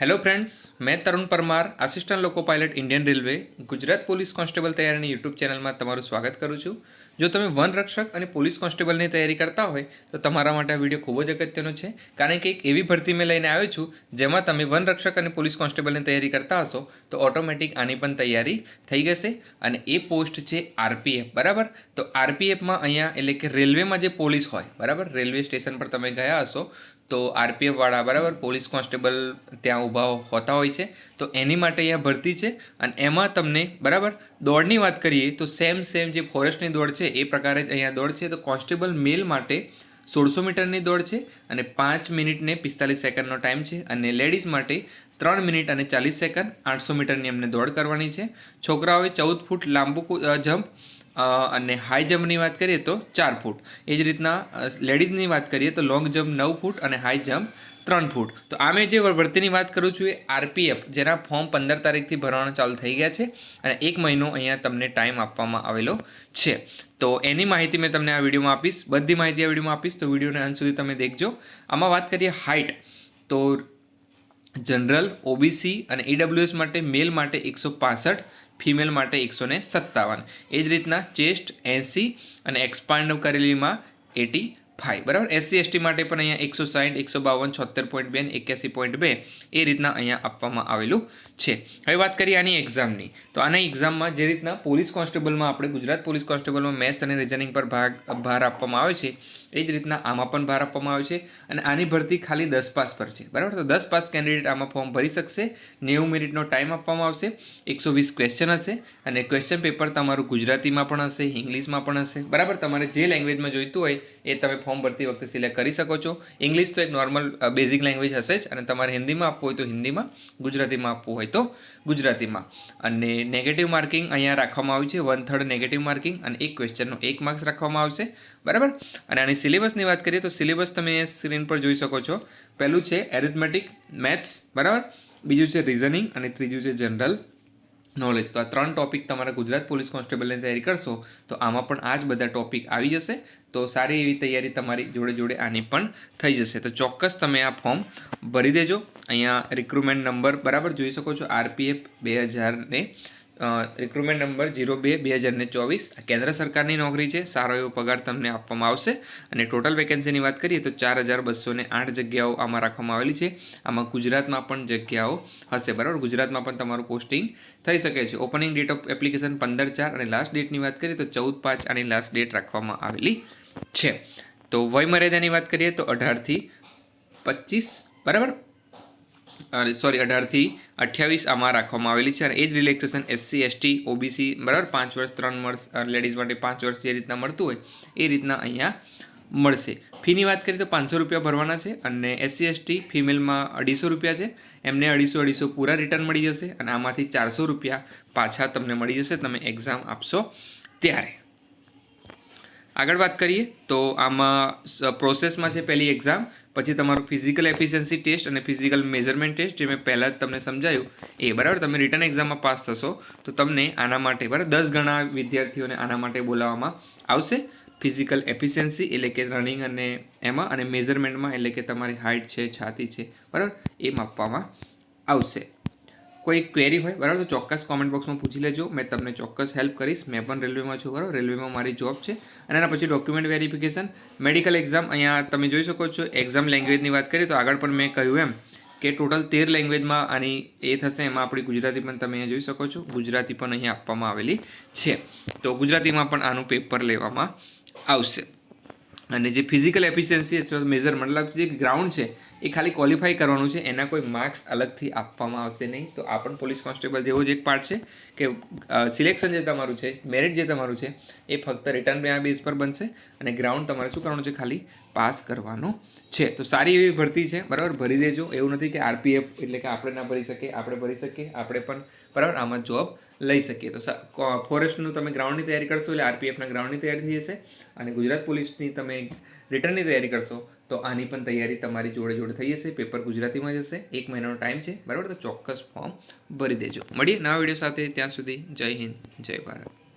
Hello friends મેં Tarun Parmar assistant loco pilot Indian railway Gujarat police constable તૈયારીની YouTube ચેનલમાં તમારું સ્વાગત કરું છું. જો તમે વન રક્ષક અને પોલીસ કોન્સ્ટેબલની તૈયારી કરતા હોય, તો તમારા માટે આ વીડિયો ખૂબ જ અગત્યનો છે. કારણ કે એક એવી ભરતી મેં લઈને આવ્યો છું, જેમાં તમે વન રક્ષક અને પોલીસ કોન્સ્ટેબલની તૈયારી કરતા હશો, તો ઓટોમેટિક આની પણ તૈયારી થઈ જશે. અને એ પોસ્ટ છે આરપીએફ, બરાબર? તો આરપીએફમાં અહીંયા, એટલે કે રેલવેમાં જે પોલીસ હોય, બરાબર? રેલવે સ્ટેશન પર તમે ગયા હશો, તો આરપીએફવાળા, બરાબર? પોલીસ કોન્સ્ટેબલ ત્યાં ઊભા હોતા હોય છે. તો એની માટે અહીંયા ભરતી છે. અને એમાં તમને, બરાબર? દોડની વાત કરીએ તો સેમ સેમ જે ફોરેસ્ટની દોડ છે, એ પ્રકારે જ અહીંયા દોડ છે. તો કોન્સ્ટેબલ મેલ માટે સોળસો મીટરની દોડ છે અને પાંચ મિનિટને પિસ્તાલીસ સેકન્ડનો ટાઈમ છે. અને લેડીઝ માટે ત્રણ મિનિટ અને ચાલીસ સેકન્ડ આઠસો મીટરની એમને દોડ કરવાની છે. છોકરાઓએ ચૌદ ફૂટ લાંબુ જમ્પ અને હાઈ જમ્પની વાત કરીએ તો ચાર ફૂટ. એ જ રીતના લેડીઝની વાત કરીએ તો લોંગ જમ્પ નવ ફૂટ અને હાઈ જમ્પ ત્રણ ફૂટ. તો આ મેં જે ભરતીની વાત કરું છું એ આરપીએફ જેના ફોર્મ પંદર તારીખથી ભરવાના ચાલુ થઈ ગયા છે અને એક મહિનો અહીંયા તમને ટાઈમ આપવામાં આવેલો છે. તો એની માહિતી મેં તમને આ વિડીયોમાં આપીશ. બધી માહિતી આ વિડીયોમાં આપીશ. તો વિડીયોને અંત સુધી તમે દેખજો. આમાં વાત કરીએ હાઇટ તો જનરલ ઓબીસી અને ઈડબ્લ્યુએસ માટે મેલ માટે એકસો પાસઠ ફિમેલ માટે એકસો ને સત્તાવન. એ જ રીતના ચેસ્ટ, એંસી અને એક્સપાન્ડ કરેલીમાં એટી ફાઇવ બરાબર? એસસી એસટી માટે પણ અહીંયા એકસો સાઠ એકસો બાવન છોતેર પોઈન્ટ બે એક્યાસી પોઈન્ટ બે એ રીતના અહીંયા આપવામાં આવેલું છે. હવે વાત કરીએ આની એક્ઝામની તો આના એક્ઝામમાં જે રીતના પોલીસ કોન્સ્ટેબલમાં આપણે ગુજરાત પોલીસ કોન્સ્ટેબલમાં મેથ્સ અને રિઝનિંગ પર ભાગ, ભાર આપવામાં આવે છે, એ જ રીતના આમાં પણ ભાર આપવામાં આવે છે અને આની ભરતી ખાલી દસ પાસ પર છે, બરાબર? તો દસ પાસ કેન્ડિડેટ આમાં ફોર્મ ભરી શકશે, નેવું મિનિટનો ટાઈમ આપવામાં આવશે, એકસો વીસ ક્વેશ્ચન હશે અને ક્વેશ્ચન પેપર તમારું ગુજરાતીમાં પણ હશે, ઇંગ્લિશમાં પણ હશે, બરાબર? તમારે જે લેંગ્વેજમાં જોઈતું હોય એ તમે ફોર્મ ભરતી વખતે સિલેક્ટ કરી શકો છો. ઇંગ્લિશ તો એક નોર્મલ બેઝિક લેંગ્વેજ હશે જ. અને તમારે હિન્દીમાં આપવું હોય તો હિન્દીમાં, ગુજરાતીમાં આપવું હોય તો ગુજરાતીમાં. અને નેગેટિવ માર્કિંગ અહીંયા રાખવામાં આવ્યું છે. વન થર્ડ નેગેટિવ માર્કિંગ અને એક ક્વેશ્ચનનો એક માર્ક્સ રાખવામાં આવશે. બરાબર? અને આની સિલેબસની વાત કરીએ તો સિલેબસ તમે સ્ક્રીન પર જોઈ શકો છો. પહેલું છે એરિથમેટિક મેથ્સ બરાબર? બીજું છે રિઝનિંગ અને ત્રીજું છે જનરલ નોલેજ તો આ ત્રણ ટોપિક તમારા ગુજરાત પોલીસ કોન્સ્ટેબલની તૈયારી કરશો, તો આમાં પણ આ જ બધા ટોપિક આવી જશે. તો સારી એવી તૈયારી તમારી જોડે જોડે આની પણ થઈ જશે. તો ચોક્કસ તમે આ ફોર્મ ભરી દેજો. અહીંયા રિક્રુટમેન્ટ નંબર બરાબર જોઈ શકો છો. આરપીએફ બે હજારને રિક્રુટમેન્ટ નંબર જીરો બે બે હજાર ને ચોવીસ કેન્દ્ર સરકારની નોકરી છે. સારો એવો પગાર તમને આપવામાં આવશે. અને ટોટલ વેકેન્સીની વાત કરીએ તો ચાર હજાર બસો ને આઠ જગ્યાઓ આમાં રાખવામાં આવેલી છે. આમાં ગુજરાતમાં પણ જગ્યાઓ હશે, બરાબર? ગુજરાતમાં પણ તમારું પોસ્ટિંગ થઈ શકે છે. ઓપનિંગ ડેટ ઓફ એપ્લિકેશન પંદર ચાર અને લાસ્ટ ડેટની વાત કરીએ તો ચૌદ પાંચ આની લાસ્ટ ડેટ રાખવામાં આવેલી છે. તો વય મર્યાદાની વાત કરીએ તો અઢારથી પચીસ, બરાબર? સોરી અઢારથી અઠ્યાવીસ આમાં રાખવામાં આવેલી છે અને એ જ રિલેક્સેશન એસસી એસટી ઓબીસી બરાબર પાંચ વર્ષ, ત્રણ વર્ષ લેડીઝ માટે પાંચ વર્ષ જે રીતના મળતું હોય, એ રીતના અહીંયા મળશે. ફીની વાત કરીએ તો પાંચસો રૂપિયા ભરવાના છે અને એસસી એસટી ફિમેલમાં અઢીસો રૂપિયા છે. એમને અઢીસો અઢીસો પૂરા રિટર્ન મળી જશે અને આમાંથી ચારસો રૂપિયા પાછા તમને મળી જશે, તમે એક્ઝામ આપશો ત્યારે. આગળ વાત કરીએ, તો આમાં પ્રોસેસમાં છે પહેલી એક્ઝામ પછી તમારું ફિઝિકલ એફિશિયન્સી ટેસ્ટ અને ફિઝિકલ મેઝરમેન્ટ ટેસ્ટ જે મેં પહેલાં જ તમને સમજાયું, એ બરાબર તમે રિટર્ન એક્ઝામમાં પાસ થશો, તો તમને આના માટે બરાબર દસ ગણા વિદ્યાર્થીઓને આના માટે બોલાવવામાં આવશે. ફિઝિકલ એફિશિયન્સી એટલે કે રનિંગ અને એમાં, અને મેઝરમેન્ટમાં એટલે કે તમારી હાઇટ છે, છાતી છે, બરાબર એ માપવામાં આવશે. કોઈ ક્વેરી હોય, બરાબર? તો ચોક્કસ કોમેન્ટ બોક્સમાં પૂછી લેજો. મેં તમને ચોક્કસ હેલ્પ કરીશ. મેં પણ રેલવેમાં છું બરાબર રેલવેમાં મારી જોબ છે. અને એના પછી ડોક્યુમેન્ટ વેરિફિકેશન મેડિકલ એક્ઝામ અહીંયા તમે જોઈ શકો છો એક્ઝામ લેંગ્વેજની વાત કરીએ તો આગળ પણ મેં કહ્યું એમ કે ટોટલ તેર લેંગ્વેજમાં આની એ થશે. એમાં આપણી ગુજરાતી પણ તમે અહીંયા જોઈ શકો છો. ગુજરાતી પણ અહીંયા આપવામાં આવેલી છે. તો ગુજરાતીમાં પણ આનું પેપર લેવામાં આવશે. અને જે ફિઝિકલ એફિશિયન્સી અથવા મેઝર મતલબ જે ગ્રાઉન્ડ છે, એ ખાલી ક્વોલિફાય કરવાનું છે, એના કોઈ માર્ક્સ અલગથી આપવામાં આવશે નહીં. તો આ પણ પોલીસ કોન્સ્ટેબલ જેવો જ એક પાર્ટ છે કે સિલેક્શન જે તમારું છે મેરિટ જે તમારું છે, એ ફક્ત રિટર્ન બેઝ પર બનશે અને ગ્રાઉન્ડ તમારે શું કરવાનું છે, ખાલી પાસ કરવાનું છે. તો સારી એવી ભરતી છે, બરાબર? ભરી દેજો. એવું નથી કે આરપીએફ એટલે કે આપણે ના ભરી શકીએ, આપણે ભરી શકીએ, આપણે પણ, બરાબર? આમાં જોબ લઈ શકીએ. તો ફોરેસ્ટનું તમે ગ્રાઉન્ડની તૈયારી કરશો એટલે આરપીએફના ગ્રાઉન્ડની તૈયારી થઈ જશે અને ગુજરાત પોલીસની તમે રિટર્નની તૈયારી કરશો, તો આની પણ તૈયારી તમારી જોડે જોડે થઈ જશે. પેપર ગુજરાતીમાં જશે એક મહિનાનો ટાઈમ છે, બરાબર? તો ચોક્કસ ફોર્મ ભરી દેજો. મળીએ નવા વીડિયો સાથે. ત્યાં સુધી જય હિન્દ, જય ભારત.